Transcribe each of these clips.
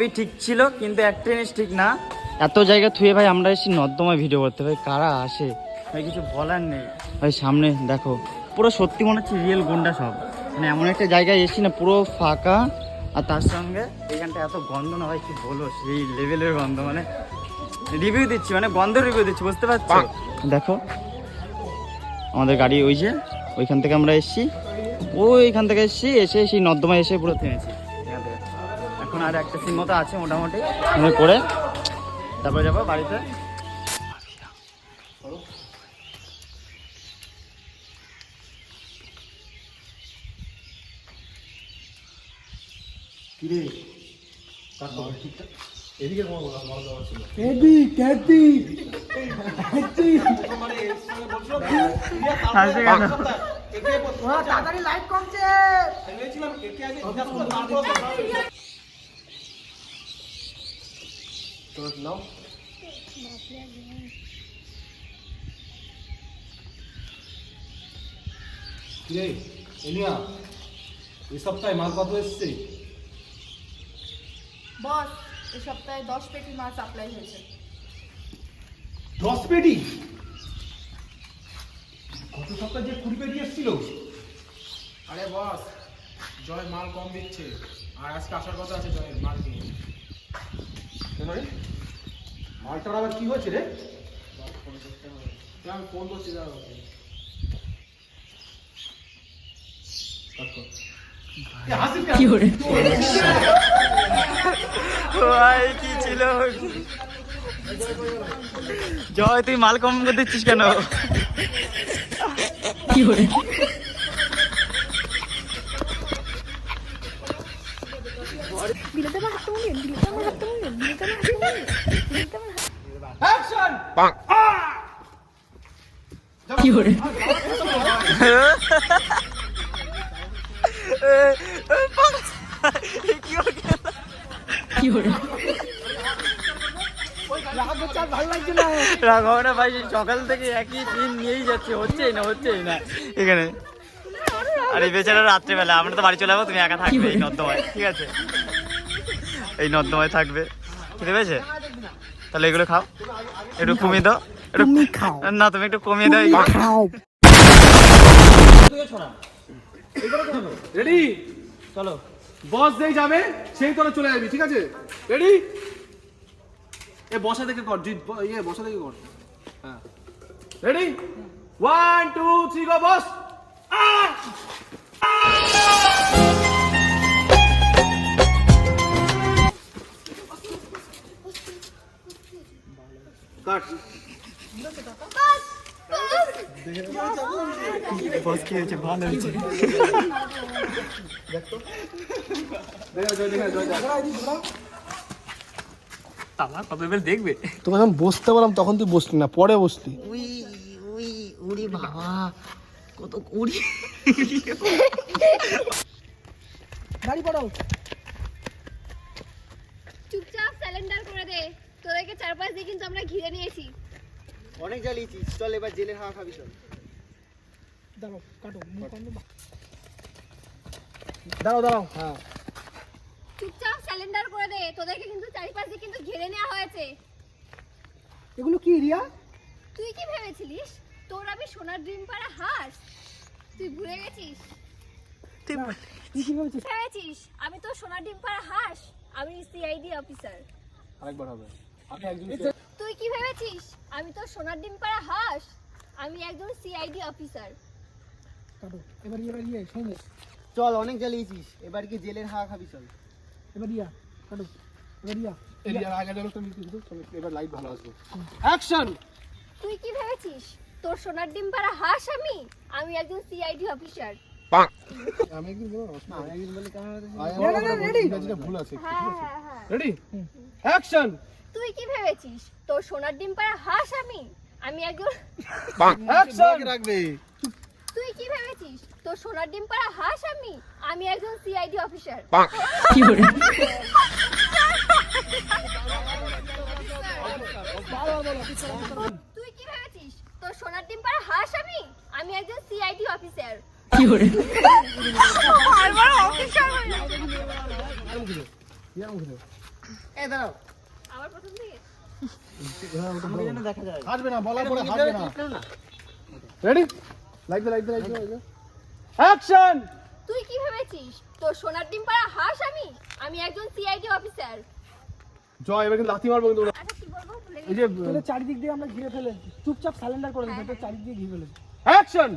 সবই ঠিক ছিল কিন্তু একটা জিনিস ঠিক না। এত জায়গা থুয়ে ভাই আমরা এসে নর্দমায় ভিডিও করতে ভাই কারা আসে? ভাই কিছু বলার নেই। ভাই সামনে দেখো পুরো সত্যি মনে হচ্ছে রিয়েল গুন্ডা সব। মানে এমন একটা জায়গায় এসেছি না পুরো ফাঁকা। আর তার সঙ্গে এইখানটা এত গন্ধ না ভাই কি বলো সেই লেভেলের গন্ধ মানে রিভিউ দিচ্ছি মানে গন্ধ রিভিউ দিচ্ছি বুঝতে পারছ? দেখো আমাদের গাড়ি ওই যে ওইখান থেকে আমরা এসেছি। ওইখান থেকে এসেছি এসে সেই নর্দমায় এসে পুরো থেমেছি। আর একটা সিম মতো আছে মোটামুটি। আমি করে তারপরে যাব বাড়িতে। কেন? তাড়াতাড়ি লাইট কমছে কিরে এলিয়া এই সপ্তাহে মাল কত এসছে? বস এই সপ্তাহে দশ পেটি মাছ সাপ্লাই হয়েছে। দশ পেটি? গত সপ্তাহে যে কুড়ি পেটি এসছিল। আরে বস জয় মাল কম দিচ্ছে। আর আজকে আসার কথা আছে জয়ের মাল নিয়ে। কেন রে। মালটার আবার কি হয়েছে রে? আমি ফোন করছি দাঁড়াও। এ হাসিস কেন? ভাই কি ছিল? জয় তুই মাল কম করে দিচ্ছিস কেন? বিলেতে আমার হাত মুড়িয়ে বিলেতে আমার হাত মুড়িয়ে বিলেতে আমার হাত মুড়িয়ে বিলেতে আমার হাত অ্যাকশন কি হলো? ভালো লাগছে না ভাই সকাল থেকে একই দিন নিয়েই যাচ্ছে। হচ্ছেই না হচ্ছেই না। এখানে। আর এই বেচারা রাত্রেবেলা আমরা তো বাড়ি চলে যাব তুমি একা থাকবে এই নর্দমায়। ঠিক আছে? এই নর্দমায় থাকবে। খেতে পেয়েছে তাহলে এগুলো খাও। একটু কমিয়ে দাও। একটু খাও। না তুমি একটু কমিয়ে দাও খাও। রেডি চলো। বস যেই যাবে সেই তোরা চলে যাবি ঠিক আছে? রেডি এ বসা থেকে কর ব- ইয়ে বসা থেকে কর। হ্যাঁ। Ready one two three go বস। কাট। বস কি হয়েছে? ভালো হয়েছে। দেখবে? তোকে যখন বসতে বললাম তখন তুই বসলি না পরে বসলি। উই উই উড়ি বাবা কত উড়ি। গাড়ি পড়াও। চুপচাপ স্যালেন্ডার করে দে। তোদেরকে চারপাশ দিয়ে কিন্তু আমরা ঘিরে নিয়েছি। অনেক জ্বালিয়েছিস চল এবার জেলের হাওয়া খাবি চল। দাঁড়াও কাটো দাঁড়াও দাঁড়াও। হ্যাঁ। চুপচাপ স্যালেন্ডার করে দে। তোদেরকে কিন্তু চারিপাশ দিয়ে কিন্তু ঘিরে নেওয়া হয়েছে। এগুলো কি রিয়া? তুই কি ভেবেছিলিস? তোর আমি সোনার ড্রিম পাড়া হাস? তুই ভুলে গেছিস? তুই কি ভেবেছিস? ভেবেছিস? আমি তো সোনার ডিম পাড়া হাস? আমি সিআইডি অফিসার আরেকবার হবে। তুই কি ভেবেছিস? আমি তো সোনার ডিম পাড়া হাস। আমি একজন সিআইডি অফিসার কাটো এবার এবার ইয়ে শোনো চল অনেক জ্বালিয়েছিস। এবার কি জেলের হাওয়া খাবি চল। এবার ইয়া কাটো এবার ইয়া। এরিয়ার আগে যেন তুমি কিছু চলো, এবার লাইট ভালো আসবে। অ্যাকশন তুই কি ভেবেছিস? তোর সোনার ডিম পাড়া হাস আমি? আমি একজন সিআইডি অফিসার আমি একদিন বলব না আমি একদিন বলে কেমন হতো? ভুল আছে হ্যাঁ হ্যাঁ হ্যাঁ। রেডি অ্যাকশন তুই কি ভেবেছিস? তোর সোনার ডিম পাড়া হাস আমি? আমি একজন রাখবে। তুই কি ভেবেছিস? তোর সোনার ডিম পাড়া হাস আমি? আমি একজন সিআইডি অফিসার তুই কি ভেবেছিস? তোর সোনার ডিম পাড়া হাস আমি? আমি একজন সিআইডি অফিসার বারবার অফিসার হয়ে যাচ্ছে। এই দাঁড়াও। রেডি লাইক দে লাইক দে লাইক দে অ্যাকশন তুই কি ভেবেছিস? তোর সোনার ডিম পাড়া হাঁস আমি? আমি একজন সিআইডি অফিসার জয় এবার কিন্তু লাথি মারবো কিন্তু। আচ্ছা কি বলব? ভুলে এই যে তোদের চারিদিক দিয়ে আমরা ঘিরে ফেলেছি। চুপচাপ সালেন্ডার করে দিতে চারিদিক দিয়ে ঘিরে ফেলেছি। অ্যাকশন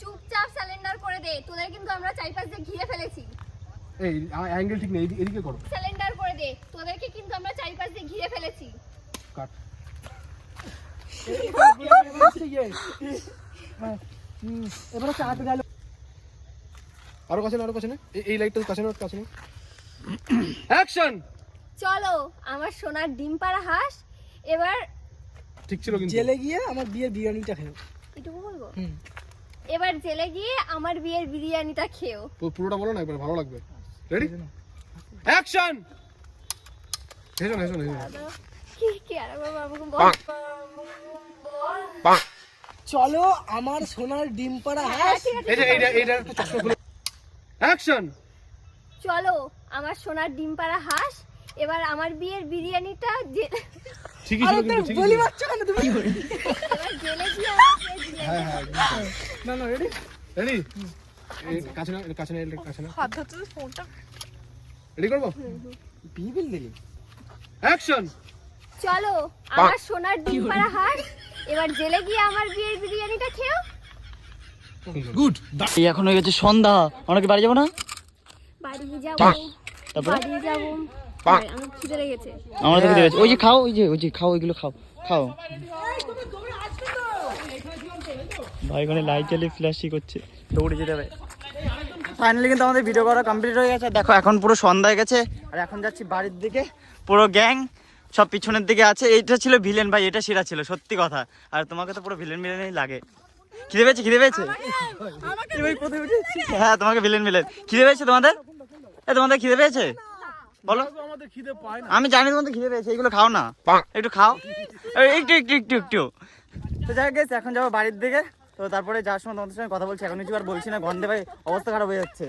চুপচাপ স্যালেন্ডার করে দে। তোদের কিন্তু আমরা চারিপাশ দিয়ে ঘিরে ফেলেছি। এই অ্যাঙ্গেল ঠিক নেই এদিকে- করো। স্যালেন্ডার করে দে তোদেরকে কিন্তু আমরা চারিপাশ দিয়ে ঘিরে ফেলেছি। কাট। এবার হচ্ছে আট গেল। আরও কাছে না আরও কাছে না। এই- লাইটটা কাছে না কাছে না। অ্যাকশন চলো আমার সোনার ডিম পাড়া হাঁস এবার ঠিক ছিল কিন্তু। জেলে গিয়ে আমার বিয়ের বিরিয়ানিটা খেয়ে এটুকু বলব? এবার জেলে গিয়ে আমার বিয়ের বিরিয়ানিটা খেও পুরোটা বলো না একবার ভালো লাগবে। রেডি অ্যাকশন হেসো হেসো হেসো কি কি আর বাবা আমাকে বল। চলো আমার সোনার ডিম পাড়া হ্যাঁ, হাঁস। একটু চশমা খুলে। অ্যাকশন চলো আমার সোনার ডিম পাড়া হাঁস। এবার আমার বিয়ের বিরিয়ানিটা ঠিকই ছিল কিন্তু ঠিকই বলি। মারছো কেন তুমি? এবার জেলে বিরিয়ানি হ্যাঁ হ্যাঁ না না রেডি রেডি কাছে না কাছে না কাছে না। হাত ধরতে ফোনটা। রেডি করব? বিয়ে দিলি। অ্যাকশন চলো আমার সোনার ডিম পাড়া হাঁস এবার জেলে গিয়ে আমার বিয়ের বিরিয়ানিটা খেও। গুড এই এখন হয়ে গেছে সন্ধ্যা। আমরা কি বাড়ি যাব না? বাড়ি যাব। তারপরে? বাড়ি যাব। আমার খিদে লেগেছে। আমরা তো খেতে ওই যে খাও ওই যে ওই যে খাও ওইগুলো খাও। খাও। ভাই ওখানে লাইট জ্বালিয়ে ফ্ল্যাশই করছে। দৌড়ে যেতে হবে। ফাইনালি কিন্তু আমাদের ভিডিও করা কমপ্লিট হয়ে গেছে। দেখো এখন পুরো সন্ধ্যা হয়ে গেছে। আর এখন যাচ্ছি বাড়ির দিকে। পুরো গ্যাং সব পিছনের দিকে আছে। এইটা ছিল ভিলেন ভাই এটা সেরা ছিল সত্যি কথা। আর তোমাকে তো পুরো ভিলেন ভিলেনই লাগে। খিদে পেয়েছে খিদে পেয়েছে? হ্যাঁ তোমাকে ভিলেন ভিলেন খিদে পেয়েছে তোমাদের? এ তোমাদের খিদে পেয়েছে? বলো। আমাদের খিদে পায় না। আমি জানি তোমাদের খিদে পেয়েছে এইগুলো খাও না। একটু খাও। এই, একটু একটু একটু একটু। তো যাই গেছে এখন যাব বাড়ির দিকে। তো তারপরে যাওয়ার সময় তোমাদের সঙ্গে কথা বলছি, এখন কিছু আর বলছি না, গন্ধে ভাই অবস্থা খারাপ হয়ে যাচ্ছে।